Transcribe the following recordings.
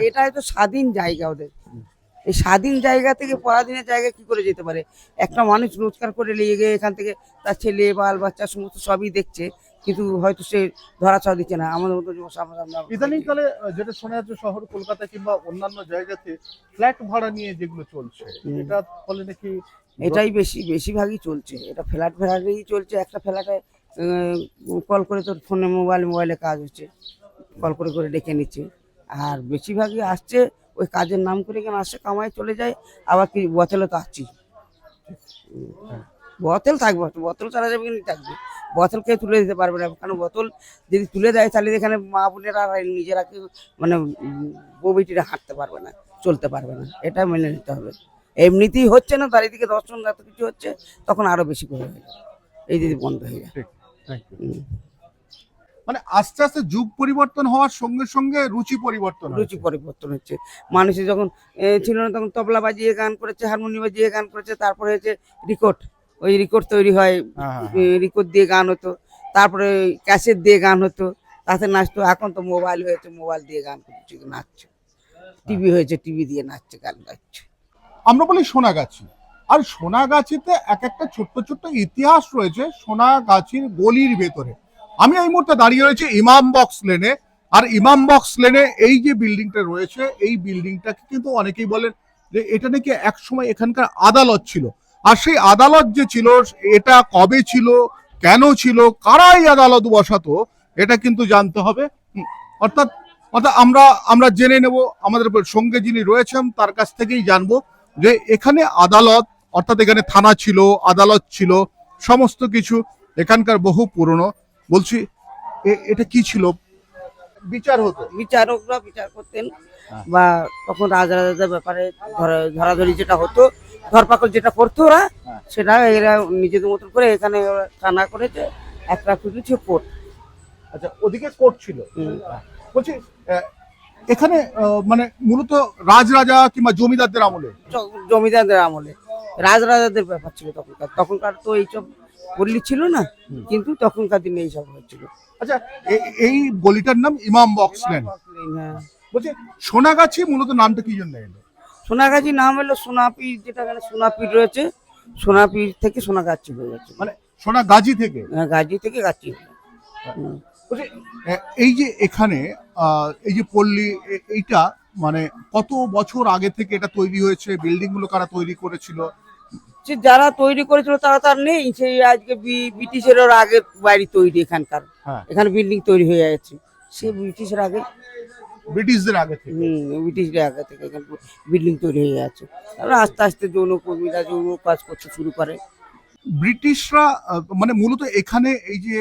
এটা হয়তো স্বাধীন জায়গা ওদের। এই স্বাধীন জায়গা থেকে পরাধীনের জায়গা কি করে যেতে পারে? একটা মানুষ রোজগার করে নিয়ে গিয়ে এখান থেকে তার ছেলে বাল বাচ্চা সমস্ত সবই দেখছে কিন্তু হয়তো সে ধরা ছোঁয়া দিচ্ছে না। আমাদের মতো আমরা- যেটা শোনা যাচ্ছে শহর কলকাতা কিংবা অন্যান্য জায়গাতে ফ্ল্যাট ভাড়া নিয়ে যেগুলো চলছে এটা ফলে নাকি এটাই বেশি বেশিরভাগই চলছে। এটা ফ্ল্যাট ফ্ল্যাটেই চলছে। একটা ফ্ল্যাটে কল করে তোর ফোনে মোবাইল মোবাইলে কাজ হচ্ছে। কল করে করে ডেকে নিচ্ছে। আর বেশিরভাগই আসছে ওই কাজের নাম করে কেন আসছে কামাই চলে যায় আবার কি বোতলে তো আসছি বোতল থাকবে বোতল ছাড়া যাবে কিন্তু থাকবে। বোতল কে তুলে দিতে পারবে না কারণ বোতল যদি তুলে দেয় তাহলে এখানে মা বোনেরা নিজেরা কেউ মানে উম, হাঁটতে পারবে না চলতে পারবে না এটা মেনে নিতে হবে। এমনিতেই হচ্ছে না তার এদিকে দর্শন এত কিছু হচ্ছে তখন আরও বেশি করে হয়ে যাবে। এই যদি বন্ধ হয়ে যায় ঠিক থ্যাংক ইউ হুম। মানে আস্তে আস্তে যুগ পরিবর্তন হওয়ার সঙ্গে সঙ্গে রুচি পরিবর্তন রুচি পরিবর্তন হচ্ছে মানুষের যখন ছিল না তখন তবলা বাজিয়ে গান করেছে হারমোনিয়াম বাজিয়ে গান করেছে তারপরে হচ্ছে রেকর্ড। ওই রেকর্ড তৈরি হয় হ্যাঁ, হ্যাঁ, হ্যাঁ। রেকর্ড দিয়ে গান হতো। তারপরে ক্যাসেট দিয়ে গান হতো। তাতে নাচতো। এখন তো মোবাইল হয়েছে মোবাইল দিয়ে গান করছে নাচছে। টিভি হয়েছে টিভি দিয়ে নাচছে গান গাচ্ছে। আমরা বলি সোনাগাছি। আর সোনাগাছিতে এক একটা ছোট্ট ছোট্ট ইতিহাস রয়েছে সোনাগাছির গলির ভেতরে। আমি এই মুহূর্তে দাঁড়িয়ে রয়েছি ইমাম বক্স লেনে। আর ইমাম বক্স লেনে এই যে বিল্ডিংটা রয়েছে, এই বিল্ডিংটাকে কিন্তু অনেকেই বলেন যে এটা নাকি একসময় এখানকার আদালত ছিল। আর সেই আদালত যে ছিল, এটা কবে ছিল, কেন ছিল, কারাই আদালত বসাতো, এটা কিন্তু জানতে হবে। অর্থাৎ অর্থাৎ আমরা আমরা জেনে নেব, আমাদের সঙ্গে যিনি রয়েছেন, তার কাছ থেকেই জানব যে এখানে আদালত, অর্থাৎ এখানে থানা ছিল, আদালত ছিল, সমস্ত কিছু এখানকার বহু পুরনো। বলছি এ- এটা কি ছিল? বিচার হতো। বিচারকরা বিচার করতেন হ্যাঁ। বা তখন রাজরাজাদের ব্যাপারে ধরা- ধরাধরি যেটা হতো ধরপাকড় যেটা করতো ওরা হ্যাঁ। সেটা এরা নিজেদের মতন করে এখানে টানা করেছে একটা খুঁজেছে কোর্ট। আচ্ছা ওদিকে কোর্ট ছিল। বলছি এখানে মানে মূলত রাজরাজা কিংবা জমিদারদের আমলে? জমিদারদের আমলে। রাজরাজাদের ব্যাপার ছিল তখনকার তখনকার তো এইসব পল্লী ছিল না কিন্তু তখনকার দিনে এইসব হচ্ছিল। আচ্ছা এই বলিটার নাম ইমাম বক্স লেন হ্যাঁ। বলছি সোনাগাছি মূলত নামটা কি জন্য এলো? সোনাগাছি নাম হলো সোনাপীর যেটা এখানে সোনাপীর রয়েছে সোনাপীর থেকে সোনাগাছি হয়ে গেছে। মানে সোনাগাজী থেকে? হ্যাঁ, গাছি থেকে গাছি। এই যে এখানে এই যে পল্লী এইটা মানে কত বছর আগে থেকে এটা তৈরি হয়েছে? বিল্ডিংগুলো কারা তৈরি করেছিল? যে যারা তৈরি করেছিল তারা তার নেই সেই আজকে ব্রিটিশের আগে বাড়ি তৈরি এখানকার। হ্যাঁ। এখানে বিল্ডিং তৈরি হয়ে যাচ্ছে সে ব্রিটিশের আগে। ব্রিটিশদের আগে থেকে। হুম ব্রিটিশের আগে থেকে এখানে বিল্ডিং তৈরি হয়ে যাচ্ছে তারপরে আস্তে আস্তে যৌনকর্মীরা যৌন কাজ করতে শুরু করে। ব্রিটিশরা মানে মূলত এখানে এই যে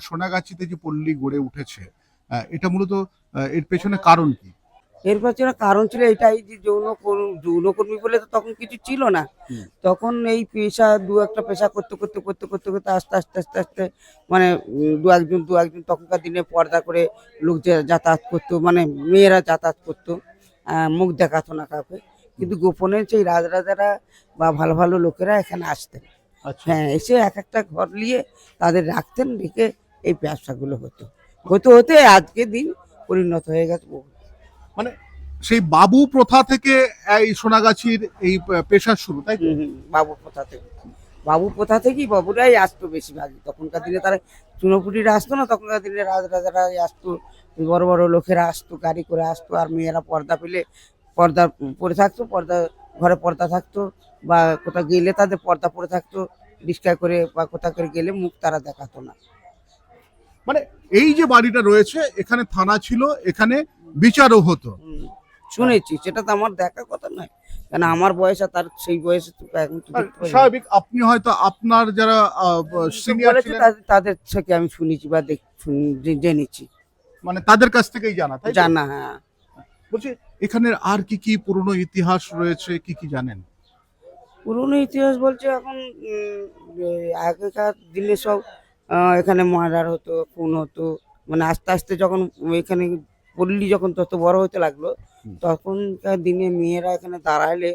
সোনাগাছিতে যে পল্লী গড়ে উঠেছে এটা মূলত এর পেছনে কারণ কি? এর পেছনে কারণ ছিল এটাই যে যৌন কর্ম- যৌনকর্মী বলে তো তখন কিছু ছিল না। তখন এই পেশা দু একটা পেশা করতে করতে করতে করতে করতে আস্তে আস্তে আস্তে আস্তে মানে দু একজন দু একজন তখনকার দিনে পর্দা করে লোক যে- যাতায়াত করতো মানে মেয়েরা যাতায়াত করতো মুখ দেখাতো না কাউকে। কিন্তু গোপনে সেই রাজরাজারা বা ভালো ভালো লোকেরা এখানে আসতেন। আচ্ছা। হ্যাঁ এসে এক একটা ঘর নিয়ে তাদের রাখতেন রেখে এই ব্যবসাগুলো হতো। হতে হতে আজকে দিন পরিণত হয়ে গেছে মানে সেই বাবু প্রথা থেকে এই সোনাগাছির এই পে- পেশার শুরু, তাই বাবু প্রথা থেকে। বাবু প্রথা থেকেই বাবুরাই আসতো বেশিরভাগই। তখনকার দিনে তারা চুনোপুটিরা আসতো না, তখনকার দিনে রাজরাজারাই আসতো বড় বড় লোকেরা আসতো, গাড়ি করে আসতো, আর মেয়েরা পর্দা পেলে পর্দা পরে থাকতো, পর্দা, ঘরে পর্দা থাকতো, বা কোথাও গেলে তাদের পর্দা পরে থাকতো রিক্সা করে বা কোথাও করে গেলে মুখ তারা দেখাতো না। মানে এই যে বাড়িটা রয়েছে এখানে থানা ছিল এখানে বিচারও হতো। শুনেছি সেটা তো আমার দেখার কথা নয়। কেন আমার বয়স আর তার সেই বয়সে। স্বাভাবিক আপনি হয়তো আপনার যারা সিনিয়র ছিলেন তাদের- থেকে আমি শুনেছি বা জেনেছি। মানে তাদের কাছ থেকেই জানা তাই জানা হ্যাঁ। বলছি এখানের আর কি কি পুরনো ইতিহাস রয়েছে কি কি জানেন? পুরনো ইতিহাস বলছে এখন আগেকার দিনে সব এখানে মার্ডার হতো খুন হতো। মানে আস্তে আস্তে যখন এখানে পল্লী যখন তত বড় হতে লাগল। তখনকার দিনে মেয়েরা এখানে দাঁড়ালে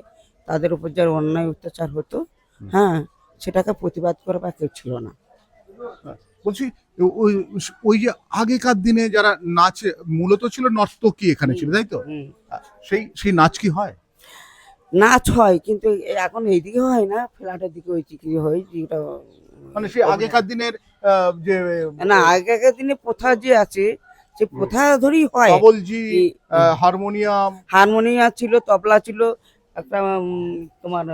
তাদের উপর যার অন্যায় অত্যাচার হতো হ্যাঁ সেটাকে প্রতিবাদ করা বা কেউ ছিল না। বলছি ওই ওই যে আগেকার দিনে যারা নাচে মূলত ছিল নর্তকী এখানে ছিল তাই তো? সেই সেই নাচ কি হয়? নাচ হয় কিন্তু এখন এইদিকে হয় না ফ্ল্যাটের দিকে ওই চিকি হয় যেটা মানে সেই আগেকার দিনের যে না আগেকার দিনে প্রথা যে আছে সে প্রথা ধরেই হয়। কবলজি হারমোনিয়াম। হারমোনিয়াম ছিল তবলা ছিল একটা তোমার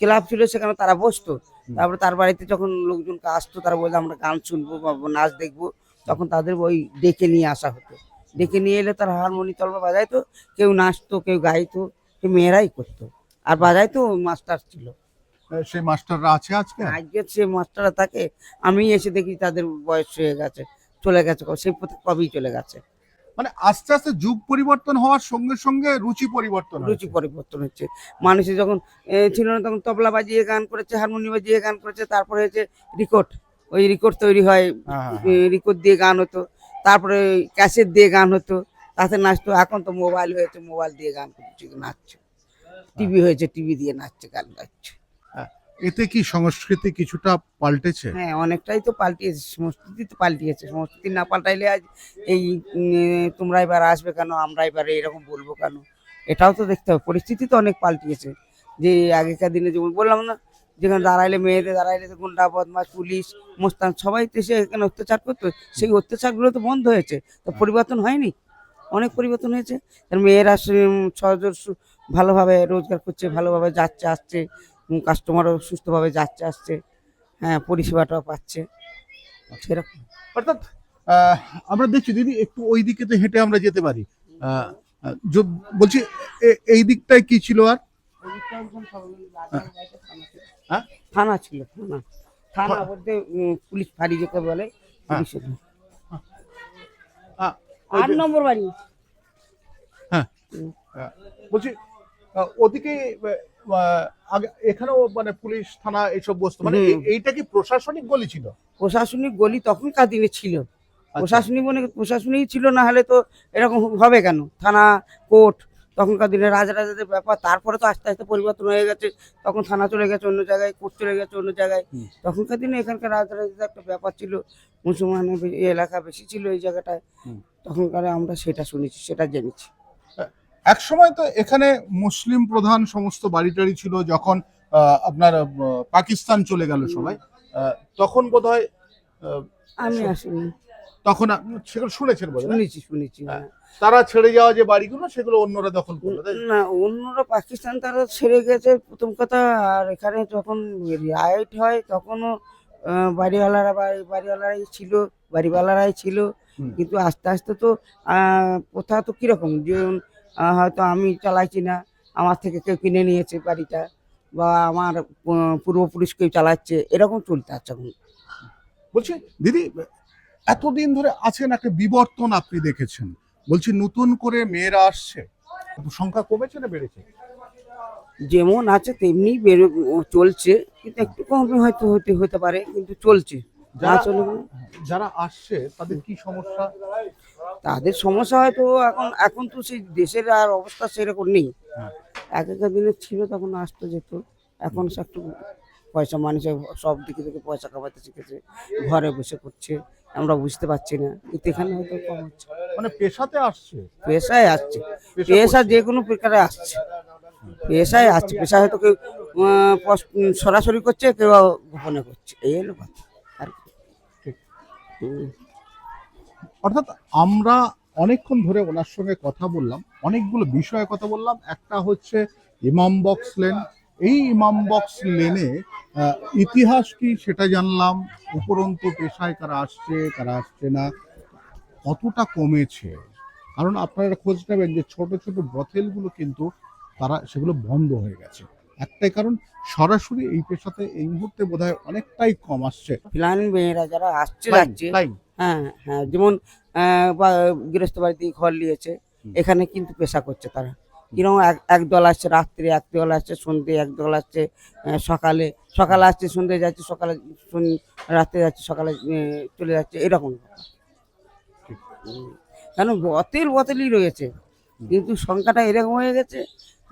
ক্লাব ছিল সেখানে তারা বসতো। তারপরে তার বাড়িতে যখন লোকজন আসতো তারা বলতো আমরা গান শুনব বা নাচ দেখব। তখন তাদের ওই ডেকে নিয়ে আসা হতো। ডেকে নিয়ে এলে তারা হারমোনি তলবা বাজাইতো কেউ নাচতো কেউ গাইতো কেউ মেয়েরাই করতো। আর বাজাইতো মাস্টার ছিল। সেই মাস্টাররা আছে আজকে? আজকে সে মাস্টাররা থাকে আমি এসে দেখি তাদের বয়স হয়ে গেছে চলে গেছে সেই পথে কবেই চলে গেছে। মানে আস্তে আস্তে যুগ পরিবর্তন হওয়ার সঙ্গে সঙ্গে রুচি পরিবর্তন রুচি পরিবর্তন হচ্ছে। মানুষের যখন ছিল না তখন তবলা বাজিয়ে গান করেছে হারমোনিয়াম বাজিয়ে গান করেছে তারপরে হচ্ছে রেকর্ড। ওই রেকর্ড তৈরি হয় হ্যাঁ, হ্যাঁ, হ্যাঁ। রেকর্ড দিয়ে গান হতো তারপরে ক্যাসেট দিয়ে গান হতো তাতে নাচতো। এখন তো মোবাইল হয়েছে মোবাইল দিয়ে গান করছে নাচছে। টিভি হয়েছে টিভি দিয়ে নাচছে গান গাচ্ছে। এতে কি সংস্কৃতি কিছুটা পাল্টেছে? হ্যাঁ অনেকটাই তো পাল্টিয়েছে, সংস্কৃতি তো পাল্টিয়েছে। সংস্কৃতি না পাল্টাইলে আজ এই তোমরা এবার আসবে কেন, আমরা এবারে এরকম বলব কেন? এটাও তো দেখতে হবে, পরিস্থিতি তো অনেক পাল্টিয়েছে। যে আগেকার দিনে যেমন বললাম না, যেখানে দাঁড়াইলে মেয়েদের, দাঁড়াইলে গুন্ডা বদমাস পুলিশ, মোস্তান, সবাই তো এসে এখানে অত্যাচার করতো। সেই অত্যাচারগুলো তো বন্ধ হয়েছে, তো পরিবর্তন হয়নি? অনেক পরিবর্তন হয়েছে। মেয়েরা সহজে ভালোভাবে রোজগার করছে, ভালোভাবে যাচ্ছে, আসছে। কাস্টমারও সুস্থভাবে যাচ্ছে আসছে হ্যাঁ পরিষেবাটাও পাচ্ছে। সেরকম। অর্থাৎ আমরা দেখছি দিদি একটু ওই দিকে তো হেঁটে আমরা যেতে পারি। বলছি এ- এই দিকটায় কি ছিল আর? হ্যাঁ? থানা ছিল থানা। থানা বলতে পুলিশ ফাঁড়ি যেতে বলে হ্যাঁ। আট নম্বর বাড়ি। হ্যাঁ। বলছি ওদিকে এখানেও মানে পুলিশ থানা এইসব বসতো। মানে এইটা কি প্রশাসনিক গলি ছিল? প্রশাসনিক গলি তখনকার দিনে ছিল। আচ্ছা। প্রশাসনিক মানে প্রশাসনিক ছিল না হলে তো এরকম হবে কেন? থানা কোর্ট তখনকার দিনে রাজারাজাদের ব্যাপার। তারপরে তো আস্তে আস্তে পরিবর্তন হয়ে গেছে। তখন থানা চলে গেছে অন্য জায়গায় কোর্ট চলে গেছে অন্য জায়গায়। তখনকার দিনে এখানকার রাজারাজাদের একটা ব্যাপার ছিল। মুসলমানের এলাকা বেশি ছিল এই জায়গাটায়। তখনকার আমরা সেটা শুনেছি সেটা জেনেছি। এক সময় তো এখানে মুসলিম প্রধান সমস্ত বাড়ি টাড়ি ছিল যখন আপনার পাকিস্তান চলে গেল সবাই তখন বোধ হয় আমি আসিনি। তখন শুনেছেন হয়, শুনেছি শুনেছি হ্যাঁ। তারা ছেড়ে যাওয়া যে বাড়িগুলো সেগুলো অন্যরা দখল করল না অন্যরা পাকিস্তান তারা ছেড়ে গেছে প্রথম কথা আর এখানে যখন রাইট হয় তখনও বাড়িওয়ালারা বাড়ি বাড়িওয়ালারাই ছিল বাড়িওয়ালারাই ছিল। কিন্তু আস্তে আস্তে তো আহ, প্রথা তো কীরকম? যে হয়তো আমি চালাইছি না। আমার থেকে কেউ কিনে নিয়েছে বাড়িটা বা আমার পূর্বপুরুষ কেউ চালাচ্ছে। এরকম চলতে আছে এখন। বলছি দিদি এতদিন ধরে আছেন একটা বিবর্তন আপনি দেখেছেন। বলছি নতুন করে মেয়েরা আসছে। সংখ্যা কমেছে না বেড়েছে? যেমন আছে তেমনি বেরো চলছে। কিন্তু একটু কম হয়তো হতে হতে পারে কিন্তু চলছে। যারা আসছে তাদের কি সমস্যা? তাদের সমস্যা হয়তো এখন এখন তো সেই দেশের আর অবস্থা সেরকম নেই। হ্যাঁ। আগেকার দিনে ছিল তখন আসতো যেত। এখন সে একটু পয়সা মানুষের সব দিকে থেকে পয়সা কামাতে শিখেছে ঘরে বসে করছে আমরা বুঝতে পারছি না। কিন্তু এখানে হয়তো কম হচ্ছে। মানে পেশাতে আসছে? পেশায় আসছে। পেশা যে কোনো প্রকারে আসছে। পেশায় আসছে। পেশা হয়তো কেউ সরাসরি করছে কেউ গোপনে করছে। এই হলো কথা। আর কি। ঠিক। অর্থাৎ আমরা অনেকক্ষণ ধরে ওনার সঙ্গে কথা বললাম অনেকগুলো বিষয়ে কথা বললাম। একটা হচ্ছে ইমাম বক্স লেন। এই ইমাম বক্স লেনে ইতিহাস কি সেটা জানলাম। উপরন্তু পেশায় কারা আসছে কারা আসছে না কতটা কমেছে? কারণ আপনারা খোঁজ নেবেন যে ছোট ছোট ব্রথেলগুলো কিন্তু তারা সেগুলো বন্ধ হয়ে গেছে। একটাই কারণ সরাসরি এই পেশাতে এই মুহূর্তে বোধহয় অনেকটাই কম আসছে। ফিলান মেয়েরা যারা আসছে যাচ্ছে। হ্যাঁ হ্যাঁ যেমন গৃহস্থ বাড়িতে ঘর নিয়েছে এখানে কিন্তু পেশা করছে তারা। কীরকম এক দল আসছে রাত্রে এক দল আসছে সন্ধ্যে এক দল আসছে সকালে সকালে আসছে সন্ধ্যে যাচ্ছে সকালে রাত্রে যাচ্ছে সকালে চলে যাচ্ছে এরকম ঠিক। কেন বতেল বতেলই রয়েছে কিন্তু সংখ্যাটা এরকম হয়ে গেছে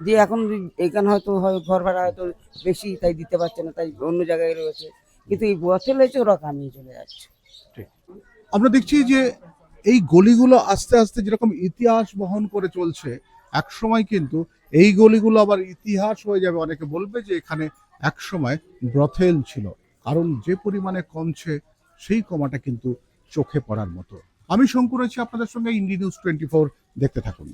যে এখন এখানে হয়তো হয় ঘর ভাড়া হয়তো বেশি তাই দিতে পারছে না তাই অন্য জায়গায় রয়েছে কিন্তু এই বতেল হয়েছে ওরা কামিয়ে চলে যাচ্ছে। ঘটে আমরা দেখছি যে এই গলিগুলো আস্তে আস্তে যেরকম ইতিহাস বহন করে চলছে এক সময় কিন্তু এই গলিগুলো আবার ইতিহাস হয়ে যাবে। অনেকে বলবে যে এখানে এক সময় ব্রথেল ছিল, কারণ যে পরিমাণে কমছে সেই কমাটা কিন্তু চোখে পড়ার মতো। আমি শঙ্কর আছি, আপনাদের সঙ্গে ইন্ডি নিউজ টোয়েন্টি ফোর দেখতে থাকুন।